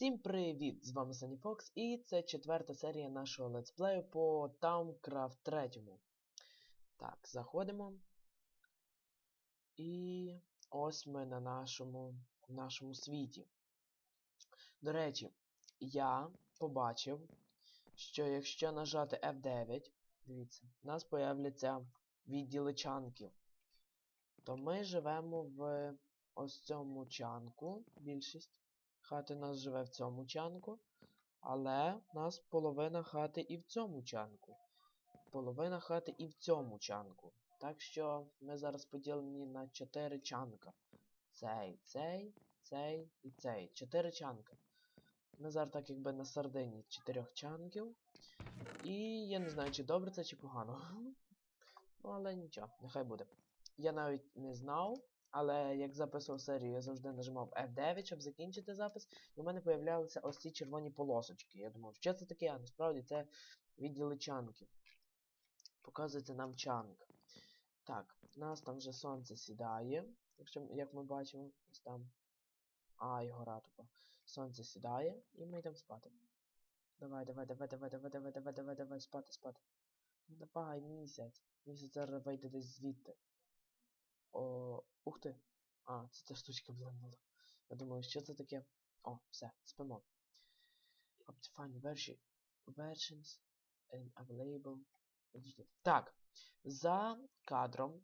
Всім привіт! З вами Сані Фокс, і це четверта серія нашого летсплею по Towncraft 3. Так, заходимо. І ось ми на нашому, нашому світі. До речі, я побачив, що якщо нажати F9, дивіться, у нас появляться відділи чанків. То ми живемо в ось цьому чанку, більшість хати нас живе в цьому чанку, але в нас половина хати і в цьому чанку. Половина хати і в цьому чанку. Так що ми зараз поділені на 4 чанка. Цей, цей, цей і цей. 4 чанка. Ми зараз так якби на сардині 4 чанків. І я не знаю, чи добре це, чи погано. Ну, але нічого, нехай буде. Я навіть не знав, але як записував серію, я завжди нажимав F9, щоб закінчити запис, і в мене появлялися ось ці червоні полосочки. Я думав, що це таке, а насправді це відділи чанків. Показується нам чанк. Так, у нас там вже сонце сідає. Якщо, як ми бачимо, ось там. Ай, гора тупо. Сонце сідає, і ми йдемо спати. Давай, давай, давай, давай, давай, давай, давай, давай, давай, спати, спати. Ну давай, місяць. Місяць зараз вийде десь звідти. Ух ти. А, це ця штучка блимнула. Я думаю, що це таке? О, все, спимо. Optifine version, versions and available. Так, за кадром,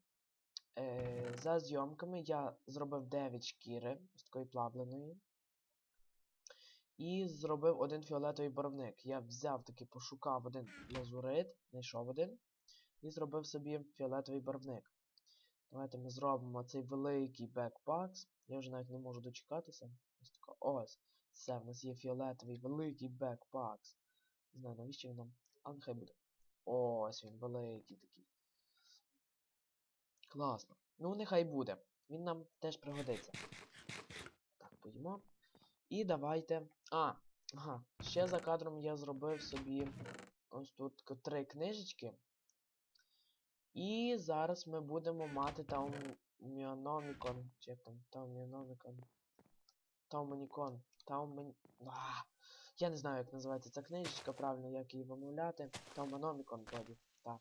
е, за зйомками я зробив 9 шкіри з такої плавленої. І зробив один фіолетовий барвник. Я взяв таки, пошукав один лазурит, знайшов один. І зробив собі фіолетовий барвник. Давайте ми зробимо цей великий бекпакс. Я вже навіть не можу дочекатися. Ось тако. Ось. Все, в нас є фіолетовий великий бекпакс. Не знаю, навіщо він нам. А нехай буде. Ось він, великий такий. Класно. Ну, нехай буде. Він нам теж пригодиться. Так, поїмо. І давайте. А, ага. Ще за кадром я зробив собі ось тут три книжечки. І зараз ми будемо мати Тауміономікон. Чи як там? Тауміономікон. Тауманікон. Таумен... А, я не знаю, як називається ця книжечка, правильно, як її вимовляти. Тауманомікон тоді. Так.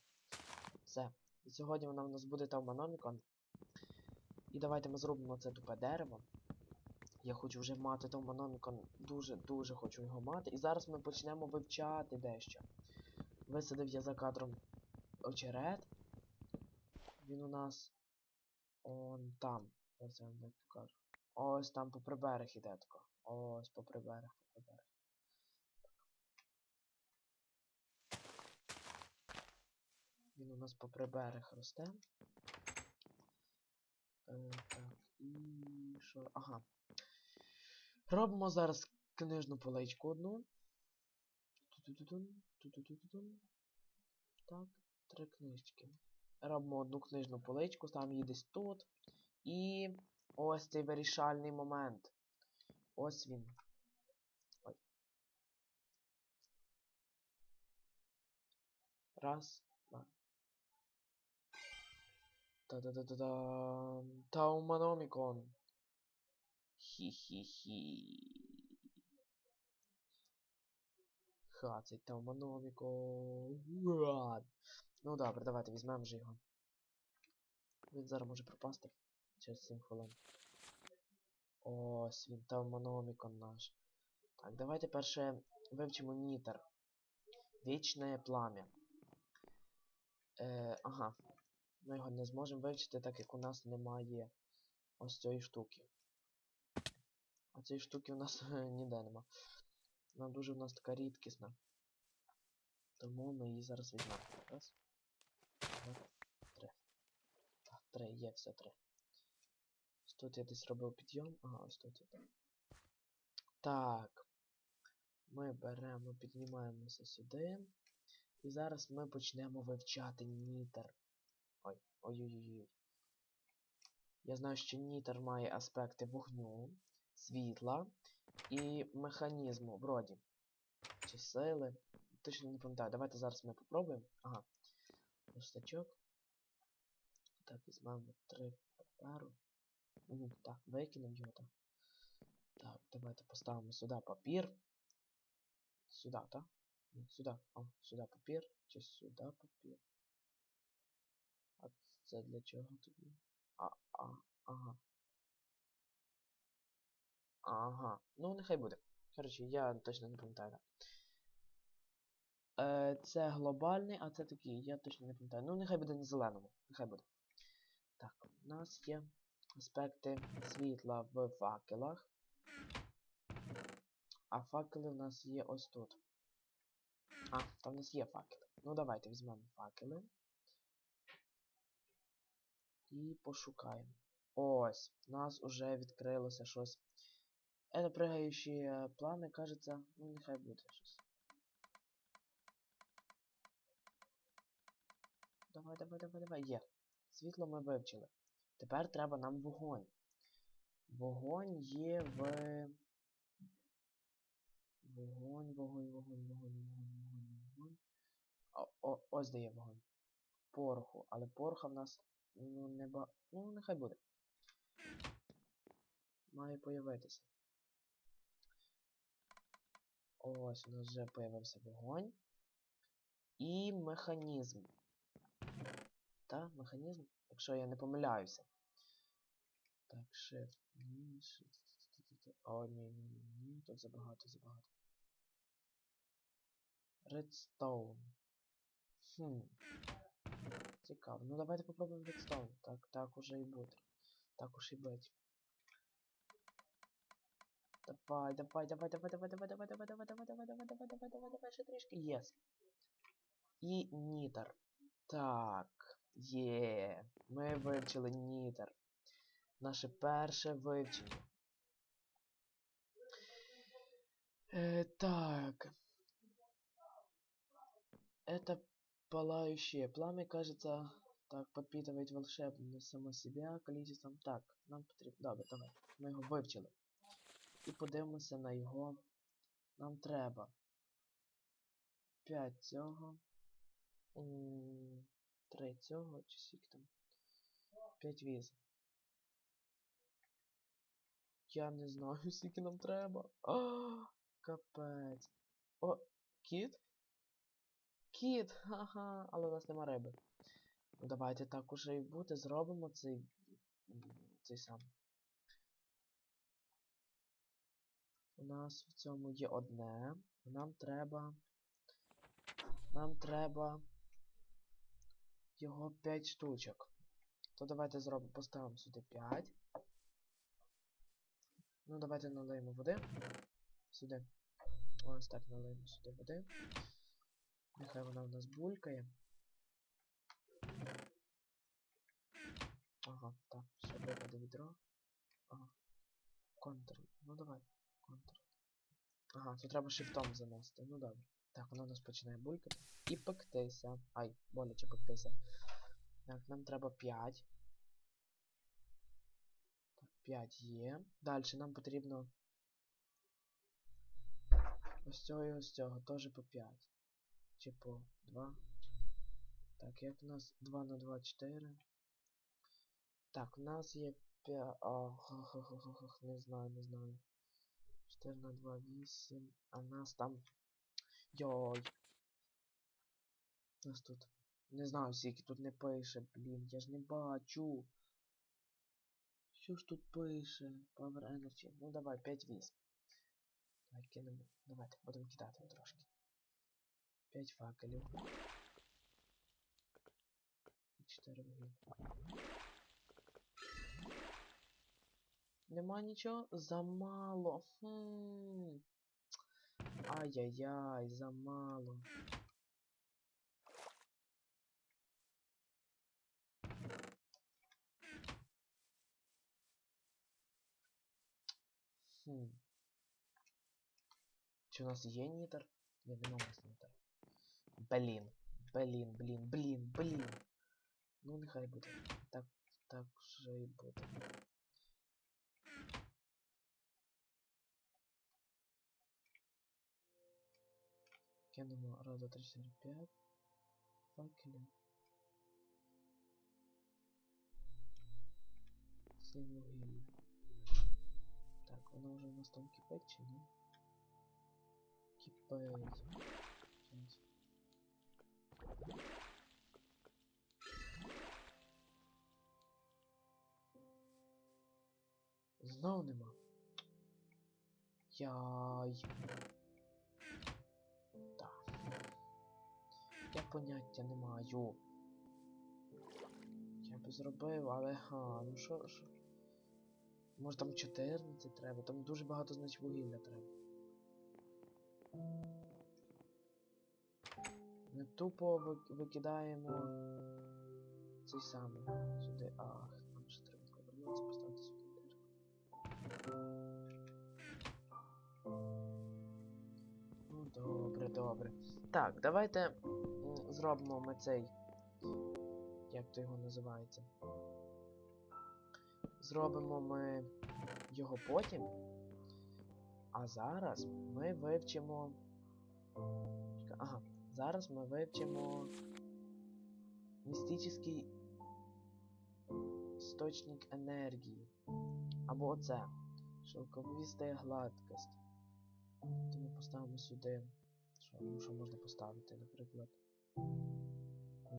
Все. І сьогодні вона в нас буде Тауманомікон. І давайте ми зробимо це тупе дерево. Я хочу вже мати Тауманомікон. Дуже-дуже хочу його мати. І зараз ми почнемо вивчати дещо. Висадив я за кадром очерет. Він у нас он там. Ось я вам так покажу. Ось там по приберег іде тако. Ось по приберег, по приберег. Він у нас по приберег росте. Е, так, і що? Ага. Робимо зараз книжну поличку одну. Ту-ту-ту-тун, ту-ту-ту-тун. Так, три книжки. Робимо одну книжну поличку, ставимо її десь тут. І ось цей вирішальний момент. Ось він. Ой. Раз, два. Та-да-да-да-да. Тауманомікон. Хі-хі-хі. Ха, цей Тауманомікон. Ну добре, давайте візьмемо вже його. Він зараз може пропасти через 7 хвилин. Ось він Тауманомікон наш. Так, давайте перше вивчимо нітер. Вічне плам'я. Е, ага. Ми його не зможемо вивчити, так як у нас немає ось цієї штуки. А цієї штуки у нас ніде нема. Вона дуже у нас така рідкісна. Тому ми її зараз візьмемо. Раз. Три. Так, три, є все три. Ось тут я десь робив підйом. Ага, ось тут я. Так. Ми беремо, піднімаємося сюди. І зараз ми почнемо вивчати нітер. Ой, ой-ой-ой. Я знаю, що нітер має аспекти вогню, світла і механізму, вроді. Чи сили. Точно не пам'ятаю. Давайте зараз ми попробуємо. Ага. Верстачок. Так, візьмемо три паперу. Угу, так, викинемо його так. Так, давайте поставимо сюди папір. Сюди, так? Ні, сюди. О, сюди папір. Чи сюди папір. А це для чого тоді? А, а, ага. Ага. Ну, нехай буде. Коротше, я точно не пам'ятаю. Да. Е, це глобальний, а це такий, я точно не пам'ятаю. Ну, нехай буде на зеленому. Нехай буде. Так, у нас є аспекти світла в факелах. А факели у нас є ось тут. А, там у нас є факели. Ну давайте візьмемо факели. І пошукаємо. Ось, у нас уже відкрилося щось. Это прыгающие планы, кажется, ну нехай буде щось. Давай, давай, давай, давай, є. Світло ми вивчили. Тепер треба нам вогонь. Вогонь є в. Вогонь, вогонь, вогонь, вогонь, вогонь, вогонь, вогонь. О, о, ось де є вогонь. Пороху. Але пороха в нас ну не ба. Ну, нехай буде. Має появитися. Ось у нас вже появився вогонь. І механізм. Та, механізм, якщо я не помиляюся. Так, shift. Ні, shift. О, ні, ні, ні, ні, тут забагато, забагато. Redstone. Хм. Цікаво. Ну давайте попробуємо Redstone. Так, так уже і буде. Так уж і бить. Давай, давай, давай, давай, давай, давай, давай, давай, давай, давай, давай, давай, давай, давай, давай, давай, ще трішки. Єс. І нітер. Так. Є. Ми вивчили нітер. Наше перше вивчення. Э, так. Это пылающее пламя, кажется, так, подпитывает волшебно само себя количеством. Так, нам потрібно. Добре, давай. Ми його вивчили. І подивимося на його. Нам треба 5 цього. 3 цього, чи скільки там? 5 віз. Я не знаю, скільки нам треба. А, капець. О, кіт? Кіт! Ха-ха, але у нас нема риби. Ну давайте так уже і буде, зробимо цей. цей сам. У нас в цьому є одне. Нам треба. Нам треба. Його 5 штучок. То давайте зробимо, поставимо сюди 5. Ну, давайте налиємо води. Сюди. Ось так налиємо сюди води. Нехай вона в нас булькає. Ага, так, ще випаде відро. Ага. Контр. Ну давай. Контр. Ага, це треба шифтом занести. Ну добре. Так, воно у нас починає булькати. І пектися. Ай, боляче пектися. Так, нам треба 5. Так, 5 є. Далі нам потрібно. Ось цього і ось цього. Теж по 5. Чи по 2. Так, як у нас 2 на 2, 4. Так, у нас є 5. Ох, ох, ох, ох, ох, не знаю, не знаю. 4 на 2, 8. А нас там. Йой. Нас тут. Не знаю, скільки тут не пише, блін, я ж не бачу. Що ж тут пише? Power Energy. Ну давай, 5 віз. Давай кинемо. Давайте, будемо кидати трошки. 5 факелів. І 4 вуглі. Нема нічого? Замало. Хм. Ай-яй-яй, замало. Хм. Чи у нас є нітер? Ні, нема у нас нітер. Блін. Блін, блін, блін, блін. Ну нехай буде. Так, так вже і буде. Кинемо раз, два, три, чотири, п'ять. Факелів. Сім вугілля. Так, воно вже у нас там кипить чи ні? Кипить. Знов нема. Яй. Я поняття не маю. Я би зробив, але га, ну що що? Може там 14 треба, там дуже багато значить вугілля треба. Ми тупо викидаємо цей самий сюди. Ах, нам ще треба повернутися, поставити сюди дирку. Ну, добре, добре. Так, давайте зробимо ми цей. Як то його називається? Зробимо ми його потім. А зараз ми вивчимо. Ага, зараз ми вивчимо містичний істочник енергії. Або оце. Шелковистая гладкость. То поставимо сюди. Що, ну, що можна поставити, наприклад. thank you